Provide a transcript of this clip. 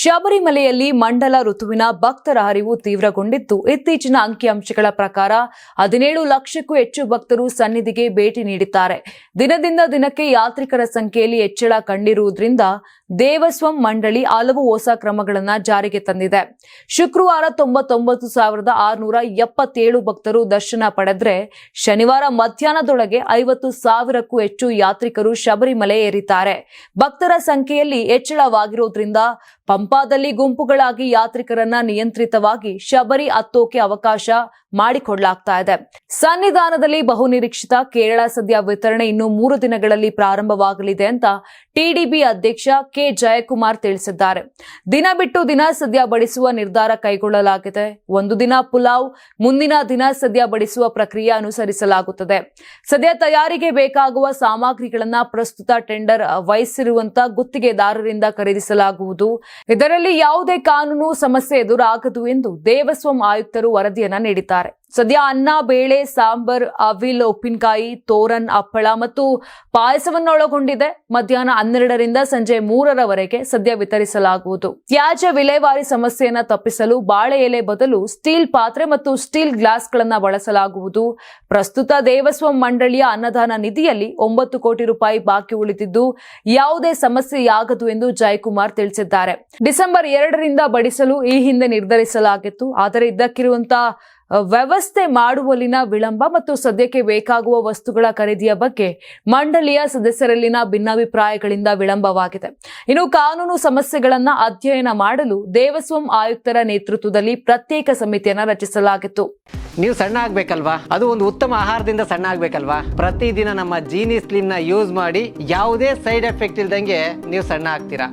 ಶಬರಿಮಲೆಯಲ್ಲಿ ಮಂಡಲ ಋತುವಿನ ಭಕ್ತರ ಹರಿವು ತೀವ್ರಗೊಂಡಿದ್ದು ಇತ್ತೀಚಿನ ಅಂಕಿಅಂಶಗಳ ಪ್ರಕಾರ ಹದಿನೇಳು ಲಕ್ಷಕ್ಕೂ ಹೆಚ್ಚು ಭಕ್ತರು ಸನ್ನಿಧಿಗೆ ಭೇಟಿ ನೀಡಿದ್ದಾರೆ. ದಿನದಿಂದ ದಿನಕ್ಕೆ ಯಾತ್ರಿಕರ ಸಂಖ್ಯೆಯಲ್ಲಿ ಹೆಚ್ಚಳ ಕಂಡಿರುವುದರಿಂದ ದೇವಸ್ವಂ ಮಂಡಳಿ ಹಲವು ಹೊಸ ಕ್ರಮಗಳನ್ನು ಜಾರಿಗೆ ತಂದಿದೆ. ಶುಕ್ರವಾರ ತೊಂಬತ್ತೊಂಬತ್ತು ಸಾವಿರದ ಆರುನೂರ ಎಪ್ಪತ್ತೇಳು ಭಕ್ತರು ದರ್ಶನ ಪಡೆದ್ರೆ ಶನಿವಾರ ಮಧ್ಯಾಹ್ನದೊಳಗೆ ಐವತ್ತು ಸಾವಿರಕ್ಕೂ ಹೆಚ್ಚು ಯಾತ್ರಿಕರು ಶಬರಿಮಲೆ ಏರಿದ್ದಾರೆ. ಭಕ್ತರ ಸಂಖ್ಯೆಯಲ್ಲಿ ಹೆಚ್ಚಳವಾಗಿರೋದ್ರಿಂದ ಪಂಪಾದಲ್ಲಿ ಗುಂಪುಗಳಾಗಿ ಯಾತ್ರಿಕರನ್ನ ನಿಯಂತ್ರಿತವಾಗಿ ಶಬರಿ ಹತ್ತೋಕೆ ಅವಕಾಶ ಮಾಡಿಕೊಡ್ಲಾಗ್ತಾ ಇದೆ. ಸನ್ನಿಧಾನದಲ್ಲಿ ಬಹುನಿರೀಕ್ಷಿತ ಕೇರಳ ಸದ್ಯ ವಿತರಣೆ ಇನ್ನು ಮೂರು ದಿನಗಳಲ್ಲಿ ಪ್ರಾರಂಭವಾಗಲಿದೆ ಅಂತ ಟಿಡಿಬಿ ಅಧ್ಯಕ್ಷ ಕೆ ಜಯಕುಮಾರ್ ತಿಳಿಸಿದ್ದಾರೆ. ದಿನ ಬಿಟ್ಟು ದಿನ ಸದ್ಯ ಬಡಿಸುವ ನಿರ್ಧಾರ ಕೈಗೊಳ್ಳಲಾಗಿದೆ. ಒಂದು ದಿನ ಪುಲಾವ್, ಮುಂದಿನ ದಿನ ಸದ್ಯ ಬಡಿಸುವ ಪ್ರಕ್ರಿಯೆ ಅನುಸರಿಸಲಾಗುತ್ತದೆ. ಸದ್ಯ ತಯಾರಿಗೆ ಬೇಕಾಗುವ ಸಾಮಗ್ರಿಗಳನ್ನ ಪ್ರಸ್ತುತ ಟೆಂಡರ್ ವಹಿಸಿರುವಂತಹ ಗುತ್ತಿಗೆದಾರರಿಂದ ಖರೀದಿಸಲಾಗುವುದು. ಇದರಲ್ಲಿ ಯಾವುದೇ ಕಾನೂನು ಸಮಸ್ಯೆ ಎದುರಾಗದು ಎಂದು ದೇವಸ್ವಂ ಆಯುಕ್ತರು ವರದಿಯನ್ನ ನೀಡಿದ್ದಾರೆ. ಸದ್ಯ ಅನ್ನ, ಬೇಳೆ, ಸಾಂಬಾರ್, ಅವಿಲ್, ಉಪ್ಪಿನಕಾಯಿ, ತೋರನ್, ಹಪ್ಪಳ ಮತ್ತು ಪಾಯಸವನ್ನು ಒಳಗೊಂಡಿದೆ ಮಧ್ಯಾಹ್ನ ಹನ್ನೆರಡರಿಂದ ಸಂಜೆ ಮೂರರವರೆಗೆ ಸದ್ಯ ವಿತರಿಸಲಾಗುವುದು. ತ್ಯಾಜ್ಯ ವಿಲೇವಾರಿ ಸಮಸ್ಯೆಯನ್ನು ತಪ್ಪಿಸಲು ಬಾಳೆ ಎಲೆ ಬದಲು ಸ್ಟೀಲ್ ಪಾತ್ರೆ ಮತ್ತು ಸ್ಟೀಲ್ ಗ್ಲಾಸ್ಗಳನ್ನ ಬಳಸಲಾಗುವುದು. ಪ್ರಸ್ತುತ ದೇವಸ್ವಂ ಮಂಡಳಿಯ ಅನ್ನದಾನ ನಿಧಿಯಲ್ಲಿ ಒಂಬತ್ತು ಕೋಟಿ ರೂಪಾಯಿ ಬಾಕಿ ಉಳಿದಿದ್ದು, ಯಾವುದೇ ಸಮಸ್ಯೆಯಾಗದು ಎಂದು ಜಯಕುಮಾರ್ ತಿಳಿಸಿದ್ದಾರೆ. ಡಿಸೆಂಬರ್ ಎರಡರಿಂದ ಬಡಿಸಲು ಈ ಹಿಂದೆ ನಿರ್ಧರಿಸಲಾಗಿತ್ತು. ಆದರೆ ಇದಕ್ಕಿರುವಂತಹ ವ್ಯವಸ್ಥೆ ಮಾಡುವಲ್ಲಿನ ವಿಳಂಬ ಮತ್ತು ಸದ್ಯಕ್ಕೆ ಬೇಕಾಗುವ ವಸ್ತುಗಳ ಖರೀದಿಯ ಬಗ್ಗೆ ಮಂಡಳಿಯ ಸದಸ್ಯರಲ್ಲಿನ ಭಿನ್ನಾಭಿಪ್ರಾಯಗಳಿಂದ ವಿಳಂಬವಾಗಿದೆ. ಇನ್ನು ಕಾನೂನು ಸಮಸ್ಯೆಗಳನ್ನ ಅಧ್ಯಯನ ಮಾಡಲು ದೇವಸ್ವಂ ಆಯುಕ್ತರ ನೇತೃತ್ವದಲ್ಲಿ ಪ್ರತ್ಯೇಕ ಸಮಿತಿಯನ್ನು ರಚಿಸಲಾಗಿತ್ತು. ನೀವು ಸಣ್ಣ ಆಗ್ಬೇಕಲ್ವಾ? ಅದು ಒಂದು ಉತ್ತಮ ಆಹಾರದಿಂದ ಸಣ್ಣ ಆಗ್ಬೇಕಲ್ವಾ? ಪ್ರತಿದಿನ ನಮ್ಮ ಜೀನಿ ಸ್ಲಿಮ್ನ ಯೂಸ್ ಮಾಡಿ ಯಾವುದೇ ಸೈಡ್ ಎಫೆಕ್ಟ್ ಇಲ್ದಂಗೆ ನೀವು ಸಣ್ಣ ಆಗ್ತೀರಾ?